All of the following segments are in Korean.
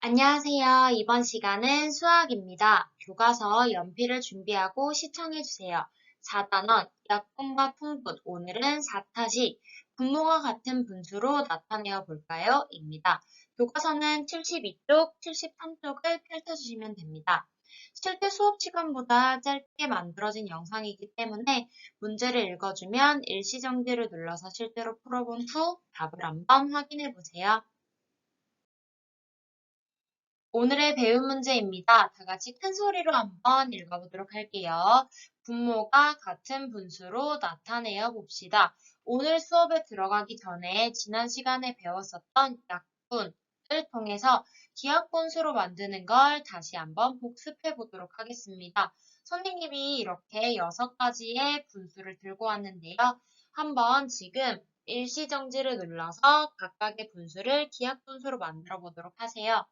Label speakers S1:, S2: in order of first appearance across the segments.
S1: 안녕하세요. 이번 시간은 수학입니다. 교과서 연필을 준비하고 시청해주세요. 4단원 약분과 풍분 오늘은 4타시 분모가 같은 분수로 나타내어 볼까요? 입니다. 교과서는 72쪽, 73쪽을 펼쳐주시면 됩니다. 실제 수업 시간보다 짧게 만들어진 영상이기 때문에 문제를 읽어주면 일시정지를 눌러서 실제로 풀어본 후 답을 한번 확인해 보세요. 오늘의 배운 문제입니다. 다 같이 큰 소리로 한번 읽어보도록 할게요. 분모가 같은 분수로 나타내어 봅시다. 오늘 수업에 들어가기 전에 지난 시간에 배웠었던 약분을 통해서 기하분수로 만드는 걸 다시 한번 복습해 보도록 하겠습니다. 선생님이 이렇게 여섯 가지의 분수를 들고 왔는데요. 한번 지금 일시정지를 눌러서 각각의 분수를 기하분수로 만들어 보도록 하세요.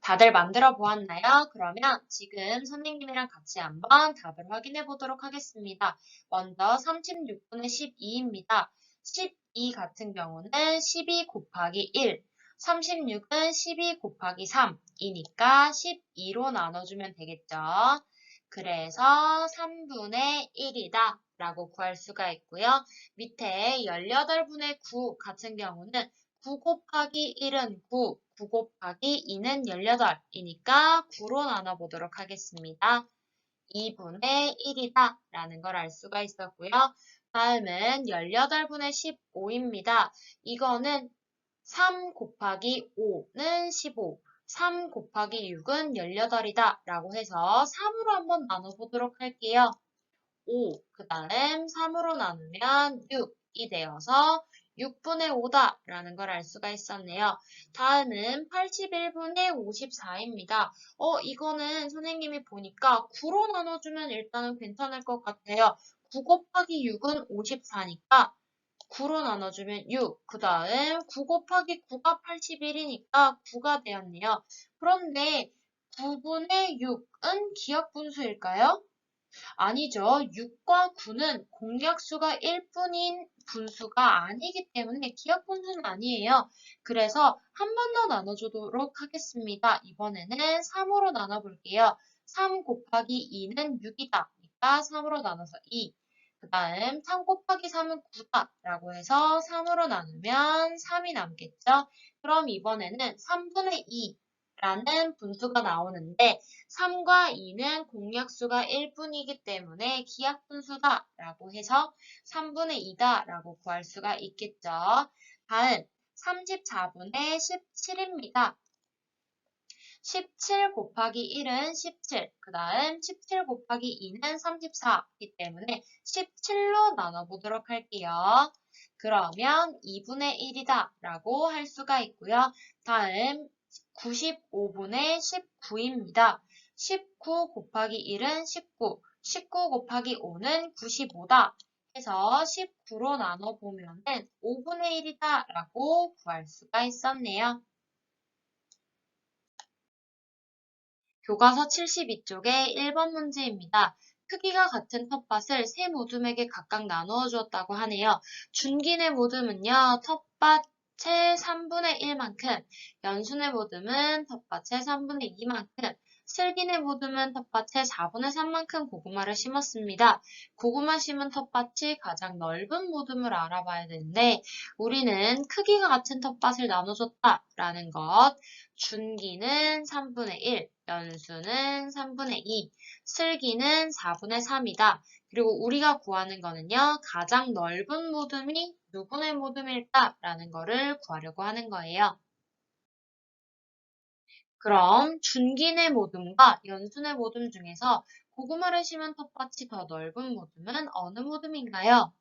S1: 다들 만들어 보았나요? 그러면 지금 선생님이랑 같이 한번 답을 확인해 보도록 하겠습니다. 먼저 36분의 12입니다. 12 같은 경우는 12 곱하기 1, 36은 12 곱하기 3이니까 12로 나눠주면 되겠죠. 그래서 3분의 1이다 라고 구할 수가 있고요. 밑에 18분의 9 같은 경우는 9 곱하기 1은 9, 9 곱하기 2는 18이니까 9로 나눠보도록 하겠습니다. 2분의 1이다 라는 걸 알 수가 있었고요. 다음은 18분의 15입니다. 이거는 3 곱하기 5는 15, 3 곱하기 6은 18이다 라고 해서 3으로 한번 나눠보도록 할게요. 5, 그 다음 3으로 나누면 6이 되어서 6분의 5다 라는 걸 알 수가 있었네요. 다음은 81분의 54입니다. 어, 이거는 선생님이 보니까 9로 나눠주면 일단은 괜찮을 것 같아요. 9 곱하기 6은 54니까 9로 나눠주면 6, 그 다음 9 곱하기 9가 81이니까 9가 되었네요. 그런데 9분의 6은 기억분수일까요? 아니죠. 6과 9는 공약수가 1뿐인 분수가 아니기 때문에 기억분수는 아니에요. 그래서 한 번 더 나눠주도록 하겠습니다. 이번에는 3으로 나눠볼게요. 3 곱하기 2는 6이다. 그러니까 3으로 나눠서 2. 그 다음 3 곱하기 3은 9다 라고 해서 3으로 나누면 3이 남겠죠. 그럼 이번에는 3분의 2 라는 분수가 나오는데 3과 2는 공약수가 1뿐이기 때문에 기하분수다 라고 해서 3분의 2다 라고 구할 수가 있겠죠. 다음 34분의 17입니다. 17 곱하기 1은 17, 그 다음 17 곱하기 2는 34이기 때문에 17로 나눠보도록 할게요. 그러면 2분의 1이다 라고 할 수가 있고요. 다음 95분의 19입니다. 19 곱하기 1은 19, 19 곱하기 5는 95다. 해서 19로 나눠보면 5분의 1이다 라고 구할 수가 있었네요. 교과서 72쪽의 1번 문제입니다. 크기가 같은 텃밭을 세 모둠에게 각각 나누어 주었다고 하네요. 준기의 모둠은요, 텃밭 텃밭의 3분의 1만큼, 연순의 모듬은 텃밭의 3분의 2만큼, 슬기의 모듬은 텃밭의 4분의 3만큼 고구마를 심었습니다. 고구마 심은 텃밭이 가장 넓은 모듬을 알아봐야 되는데 우리는 크기가 같은 텃밭을 나눠줬다라는 것, 준기는 3분의 1, 연수는 3분의 2, 슬기는 4분의 3이다. 그리고 우리가 구하는 거는요. 가장 넓은 모듬이 누구의 모듬일까? 라는 거를 구하려고 하는 거예요. 그럼 준기의 모듬과 연순의 모듬 중에서 고구마를 심은 텃밭이 더 넓은 모듬은 어느 모듬인가요?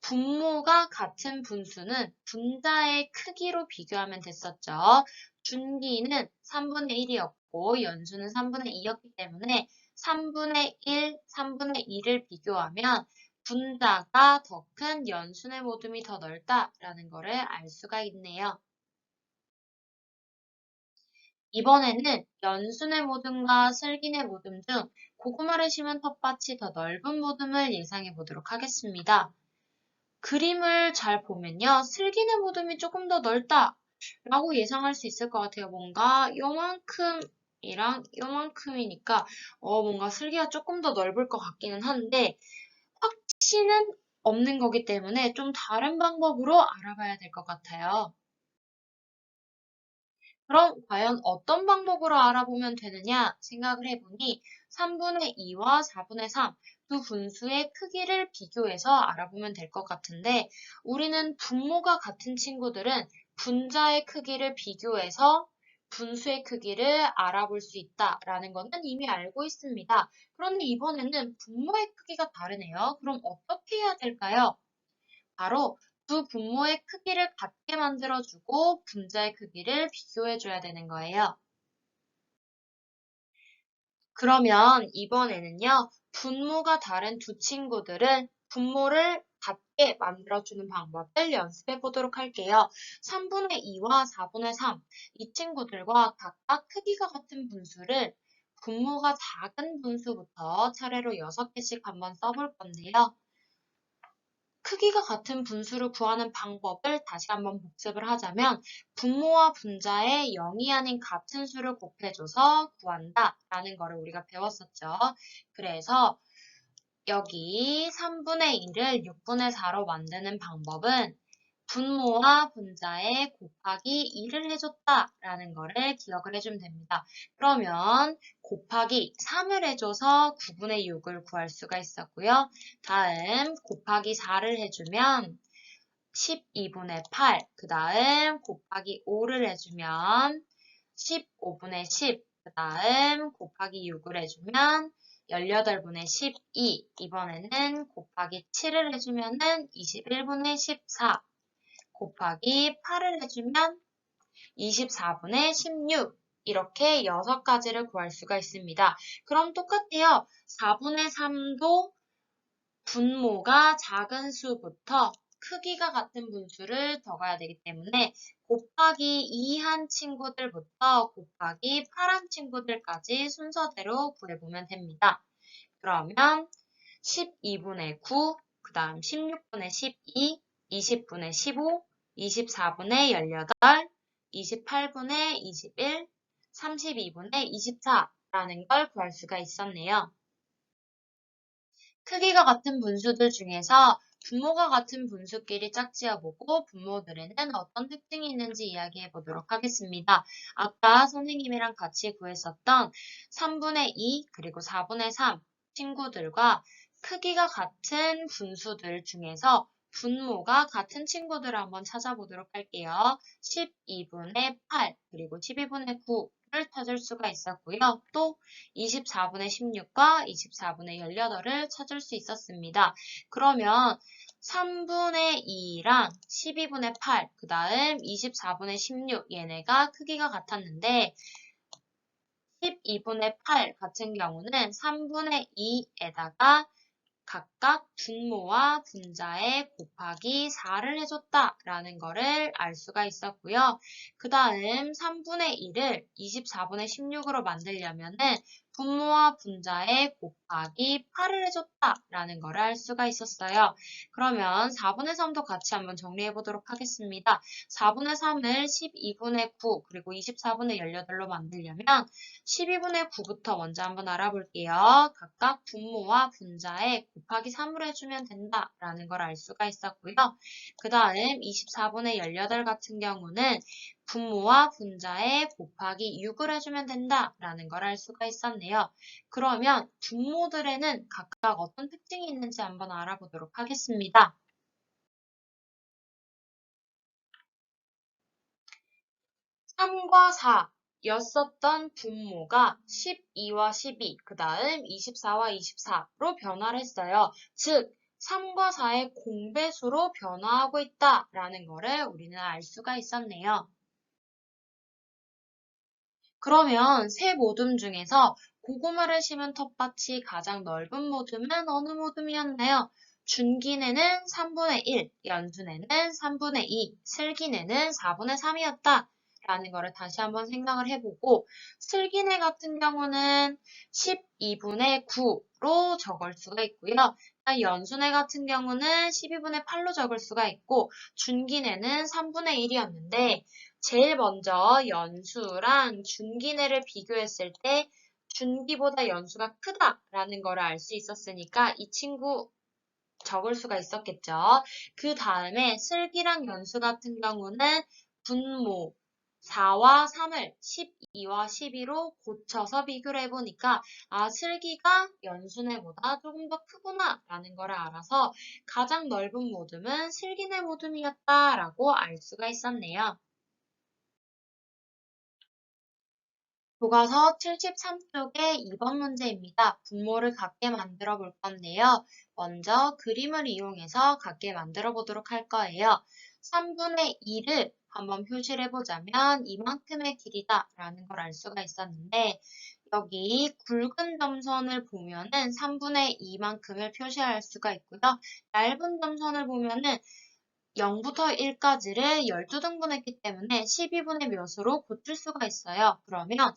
S1: 분모가 같은 분수는 분자의 크기로 비교하면 됐었죠. 준기는 3분의 1이었고 연수는 3분의 2였기 때문에 3분의 1, 3분의 2를 비교하면 분자가 더 큰 연순의 모둠이 더 넓다라는 것을 알 수가 있네요. 이번에는 연순의 모둠과 슬긴의 모둠 중 고구마를 심은 텃밭이 더 넓은 모둠을 예상해 보도록 하겠습니다. 그림을 잘 보면요. 슬긴의 모둠이 조금 더 넓다 라고 예상할 수 있을 것 같아요. 뭔가 요만큼 이랑 요만큼이니까 어, 뭔가 슬기가 조금 더 넓을 것 같기는 한데 확신은 없는 거기 때문에 좀 다른 방법으로 알아봐야 될 것 같아요. 그럼 과연 어떤 방법으로 알아보면 되느냐 생각을 해보니 3분의 2와 4분의 3 두 분수의 크기를 비교해서 알아보면 될 것 같은데 우리는 분모가 같은 친구들은 분자의 크기를 비교해서 분수의 크기를 알아볼 수 있다라는 것은 이미 알고 있습니다. 그런데 이번에는 분모의 크기가 다르네요. 그럼 어떻게 해야 될까요? 바로 두 분모의 크기를 같게 만들어주고 분자의 크기를 비교해줘야 되는 거예요. 그러면 이번에는요, 분모가 다른 두 친구들은 분모를 같게 만들어주는 방법을 연습해 보도록 할게요. 3분의 2와 4분의 3, 이 친구들과 각각 크기가 같은 분수를 분모가 작은 분수부터 차례로 6개씩 한번 써볼 건데요. 크기가 같은 분수를 구하는 방법을 다시 한번 복습을 하자면 분모와 분자의 0이 아닌 같은 수를 곱해줘서 구한다 라는 거를 우리가 배웠었죠. 그래서 여기 3분의 1을 6분의 4로 만드는 방법은 분모와 분자에 곱하기 2를 해줬다 라는 거를 기억을 해주면 됩니다. 그러면 곱하기 3을 해줘서 9분의 6을 구할 수가 있었고요. 다음 곱하기 4를 해주면 12분의 8, 그 다음 곱하기 5를 해주면 15분의 10, 그 다음 곱하기 6을 해주면 18분의 12, 이번에는 곱하기 7을 해주면 은 21분의 14, 곱하기 8을 해주면 24분의 16 이렇게 6가지를 구할 수가 있습니다. 그럼 똑같아요. 4분의 3도 분모가 작은 수부터 크기가 같은 분수를 더 가야 되기 때문에 곱하기 2한 친구들부터 곱하기 8한 친구들까지 순서대로 구해보면 됩니다. 그러면 12분의 9, 그 다음 16분의 12, 20분의 15, 24분의 18, 28분의 21, 32분의 24라는 걸 구할 수가 있었네요. 크기가 같은 분수들 중에서 분모가 같은 분수끼리 짝지어보고 분모들에는 어떤 특징이 있는지 이야기해 보도록 하겠습니다. 아까 선생님이랑 같이 구했었던 3분의 2 그리고 4분의 3 친구들과 크기가 같은 분수들 중에서 분모가 같은 친구들을 한번 찾아보도록 할게요. 12분의 8 그리고 12분의 9 를 찾을 수가 있었고요. 또 24분의 16과 24분의 18을 찾을 수 있었습니다. 그러면 3분의 2랑 12분의 8, 그 다음 24분의 16 얘네가 크기가 같았는데 12분의 8 같은 경우는 3분의 2에다가 각각 분모와 분자에 곱하기 4를 해줬다라는 거를 알 수가 있었고요. 그 다음 3분의 1을 24분의 16으로 만들려면 은 분모와 분자에 곱하기 8을 해줬다라는 거를 알 수가 있었어요. 그러면 4분의 3도 같이 한번 정리해 보도록 하겠습니다. 4분의 3을 12분의 9 그리고 24분의 18로 만들려면 12분의 9부터 먼저 한번 알아볼게요. 각각 분모와 분자에 곱하기 3을 해주면 된다라는 걸 알 수가 있었고요. 그 다음 24분의 18 같은 경우는 분모와 분자에 곱하기 6을 해주면 된다라는 걸 알 수가 있었네요. 그러면 분모들에는 각각 어떤 특징이 있는지 한번 알아보도록 하겠습니다. 3과 4 였었던 분모가 12와 12, 그 다음 24와 24로 변화를 했어요. 즉, 3과 4의 공배수로 변화하고 있다라는 거를 우리는 알 수가 있었네요. 그러면 세 모둠 중에서 고구마를 심은 텃밭이 가장 넓은 모둠은 어느 모둠이었나요? 준기내는 3분의 1, 연순에는 3분의 2, 슬기내는 4분의 3이었다. 라는 거를 다시 한번 생각을 해보고 슬기내 같은 경우는 12분의 9 12 로 적을 수가 있고요. 연순회 같은 경우는 12분의 8로 적을 수가 있고 준기내는 3분의 1이었는데 제일 먼저 연수랑 준기내를 비교했을 때 준기보다 연수가 크다라는 걸 알 수 있었으니까 이 친구 적을 수가 있었겠죠. 그 다음에 슬기랑 연수 같은 경우는 분모 4와 3을 12와 12로 고쳐서 비교를 해보니까 아 슬기가 연순애보다 조금 더 크구나 라는 걸 알아서 가장 넓은 모듬은 슬기네 모듬이었다 라고 알 수가 있었네요. 교과서 73쪽의 2번 문제입니다. 분모를 같게 만들어 볼 건데요. 먼저 그림을 이용해서 같게 만들어 보도록 할 거예요. 3분의 2를 한번 표시를 해보자면 이만큼의 길이다 라는 걸 알 수가 있었는데 여기 굵은 점선을 보면은 3분의 2만큼을 표시할 수가 있고요. 얇은 점선을 보면은 0부터 1까지를 12등분했기 때문에 12분의 몇으로 고칠 수가 있어요. 그러면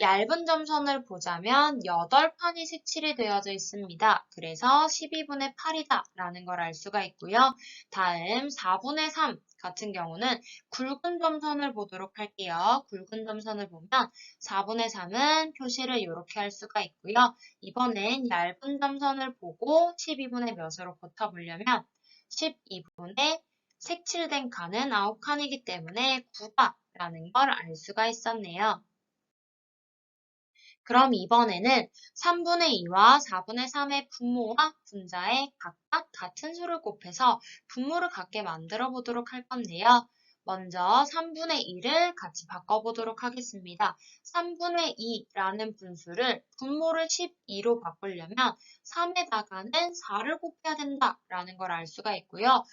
S1: 얇은 점선을 보자면 8판이 색칠이 되어져 있습니다. 그래서 12분의 8이다 라는 걸 알 수가 있고요. 다음 4분의 3 같은 경우는 굵은 점선을 보도록 할게요. 굵은 점선을 보면 4분의 3은 표시를 이렇게 할 수가 있고요. 이번엔 얇은 점선을 보고 12분의 몇으로 고쳐보려면 12분의 색칠된 칸은 9칸이기 때문에 9다라는 걸 알 수가 있었네요. 그럼 이번에는 3분의 2와 4분의 3의 분모와 분자에 각각 같은 수를 곱해서 분모를 같게 만들어 보도록 할 건데요. 먼저 3분의 2를 같이 바꿔보도록 하겠습니다. 3분의 2라는 분수를 분모를 12로 바꾸려면 3에다가는 4를 곱해야 된다라는 걸 알 수가 있고요.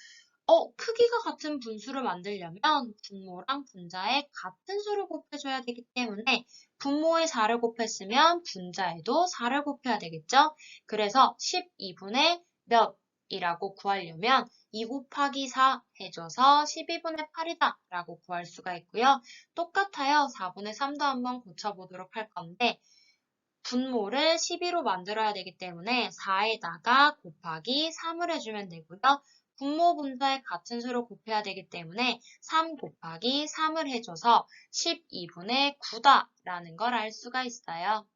S1: 어, 크기가 같은 분수를 만들려면 분모랑 분자에 같은 수를 곱해줘야 되기 때문에 분모에 4를 곱했으면 분자에도 4를 곱해야 되겠죠? 그래서 12분의 몇이라고 구하려면 2 곱하기 4 해줘서 12분의 8이다 라고 구할 수가 있고요. 똑같아요. 4분의 3도 한번 고쳐보도록 할 건데 분모를 12로 만들어야 되기 때문에 4에다가 곱하기 3을 해주면 되고요. 분모 분자의 같은 수를 곱해야 되기 때문에 3 곱하기 3을 해줘서 12분의 9다라는 걸 알 수가 있어요.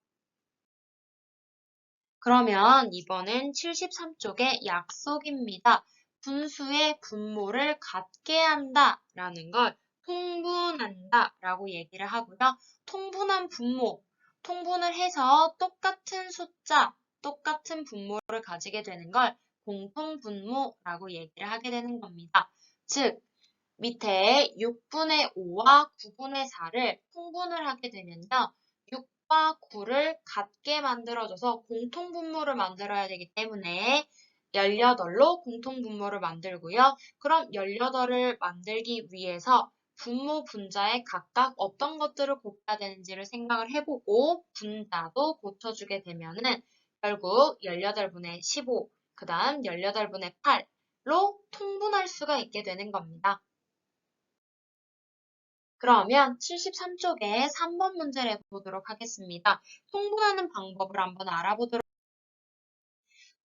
S1: 그러면 이번엔 73쪽의 약속입니다. 분수의 분모를 같게 한다 라는 걸 통분한다 라고 얘기를 하고요. 통분한 분모, 통분을 해서 똑같은 숫자, 똑같은 분모를 가지게 되는 걸 공통분모라고 얘기를 하게 되는 겁니다. 즉, 밑에 6분의 5와 9분의 4를 통분을 하게 되면요. 6과 9를 같게 만들어줘서 공통분모를 만들어야 되기 때문에 18로 공통분모를 만들고요. 그럼 18을 만들기 위해서 분모 분자에 각각 어떤 것들을 곱해야 되는지를 생각을 해보고 분자도 고쳐주게 되면은 결국 18분의 15, 그 다음 18분의 8로 통분할 수가 있게 되는 겁니다. 그러면 73쪽에 3번 문제를 해보도록 하겠습니다. 통분하는 방법을 한번 알아보도록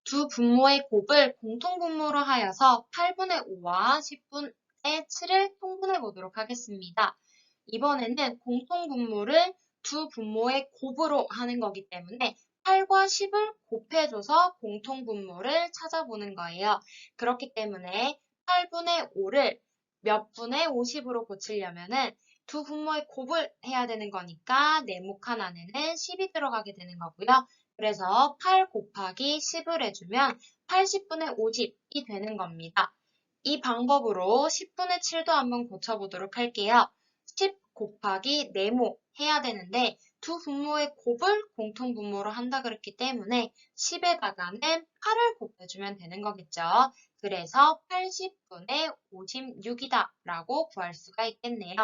S1: 두 분모의 곱을 공통분모로 하여서 8분의 5와 10분의 7을 통분해 보도록 하겠습니다. 이번에는 공통분모를 두 분모의 곱으로 하는 거기 때문에 8과 10을 곱해줘서 공통분모를 찾아보는 거예요. 그렇기 때문에 8분의 5를 몇 분의 50으로 고치려면은 두 분모의 곱을 해야 되는 거니까 네모칸 안에는 10이 들어가게 되는 거고요. 그래서 8 곱하기 10을 해주면 80분의 50이 되는 겁니다. 이 방법으로 10분의 7도 한번 고쳐보도록 할게요. 10 곱하기 네모 해야 되는데 두 분모의 곱을 공통 분모로 한다 그랬기 때문에 10에다가는 8을 곱해주면 되는 거겠죠. 그래서 80분의 56이다 라고 구할 수가 있겠네요.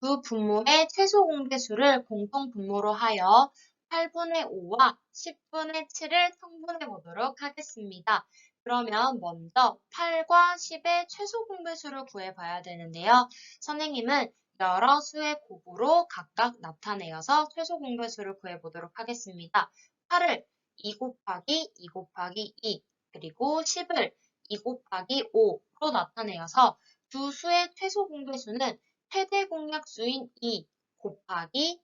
S1: 두 분모의 최소 공배수를 공통 분모로 하여 8분의 5와 10분의 7을 통분해 보도록 하겠습니다. 그러면 먼저 8과 10의 최소 공배수를 구해봐야 되는데요. 선생님은 여러 수의 곱으로 각각 나타내어서 최소 공배수를 구해보도록 하겠습니다. 8을 2 곱하기 2 곱하기 2 그리고 10을 2 곱하기 5로 나타내어서 두 수의 최소 공배수는 최대 공약수인 2 곱하기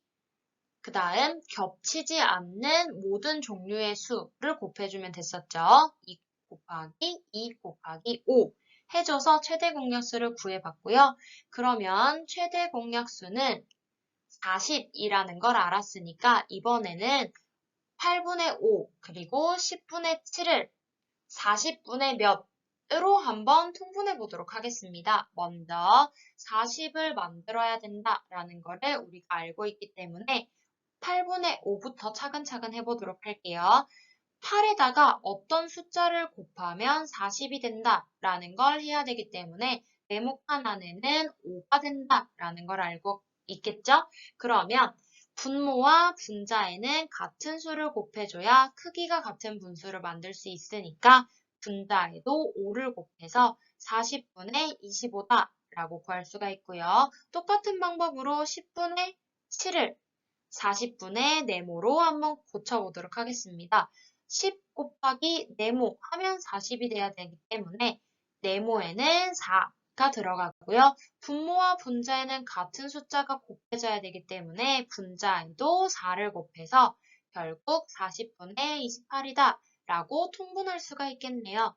S1: 그 다음 겹치지 않는 모든 종류의 수를 곱해주면 됐었죠. 2 곱하기 2 곱하기 5 해줘서 최대 공약수를 구해봤고요. 그러면 최대 공약수는 40이라는 걸 알았으니까 이번에는 8분의 5 그리고 10분의 7을 40분의 몇으로 한번 통분해 보도록 하겠습니다. 먼저 40을 만들어야 된다라는 거를 우리가 알고 있기 때문에 8분의 5부터 차근차근 해보도록 할게요. 8에다가 어떤 숫자를 곱하면 40이 된다 라는 걸 해야 되기 때문에 네모 하나에는 5가 된다 라는 걸 알고 있겠죠? 그러면 분모와 분자에는 같은 수를 곱해줘야 크기가 같은 분수를 만들 수 있으니까 분자에도 5를 곱해서 40분의 25다 라고 구할 수가 있고요. 똑같은 방법으로 10분의 7을 40분의 네모로 한번 고쳐보도록 하겠습니다. 10 곱하기 네모 하면 40이 돼야 되기 때문에 네모에는 4가 들어가고요. 분모와 분자에는 같은 숫자가 곱해져야 되기 때문에 분자에도 4를 곱해서 결국 40분의 28이다 라고 통분할 수가 있겠네요.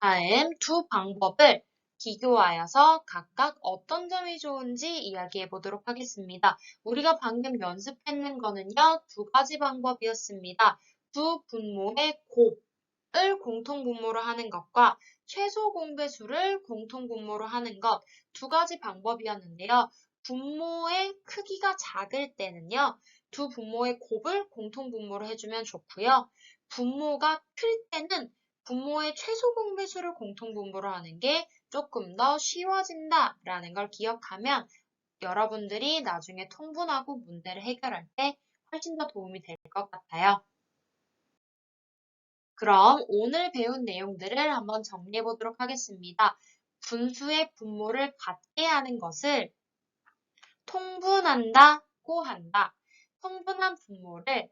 S1: 다음 두 방법을 비교하여서 각각 어떤 점이 좋은지 이야기해 보도록 하겠습니다. 우리가 방금 연습했는 거는요, 두 가지 방법이었습니다. 두 분모의 곱을 공통분모로 하는 것과 최소 공배수를 공통분모로 하는 것 두 가지 방법이었는데요. 분모의 크기가 작을 때는요, 두 분모의 곱을 공통분모로 해주면 좋고요. 분모가 클 때는 분모의 최소 공배수를 공통분모로 하는 게 조금 더 쉬워진다 라는 걸 기억하면 여러분들이 나중에 통분하고 문제를 해결할 때 훨씬 더 도움이 될 것 같아요. 그럼 오늘 배운 내용들을 한번 정리해 보도록 하겠습니다. 분수의 분모를 같게 하는 것을 통분한다고 한다. 통분한 분모를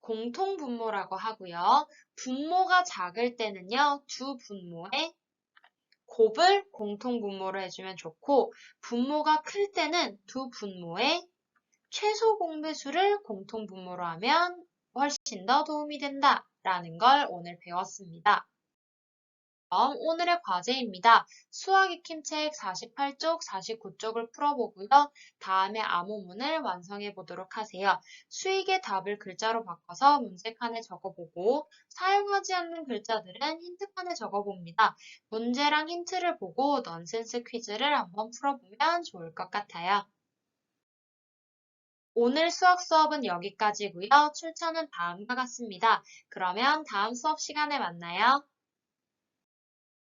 S1: 공통분모라고 하고요. 분모가 작을 때는요. 두 분모의 곱을 공통분모로 해주면 좋고 분모가 클 때는 두 분모의 최소 공배수를 공통분모로 하면 훨씬 더 도움이 된다라는 걸 오늘 배웠습니다. 그럼 오늘의 과제입니다. 수학 익힘 책 48쪽, 49쪽을 풀어보고요. 다음에 암호문을 완성해 보도록 하세요. 수익의 답을 글자로 바꿔서 문제칸에 적어보고 사용하지 않는 글자들은 힌트칸에 적어봅니다. 문제랑 힌트를 보고 넌센스 퀴즈를 한번 풀어보면 좋을 것 같아요. 오늘 수학 수업은 여기까지고요. 출처는 다음과 같습니다. 그러면 다음 수업 시간에 만나요.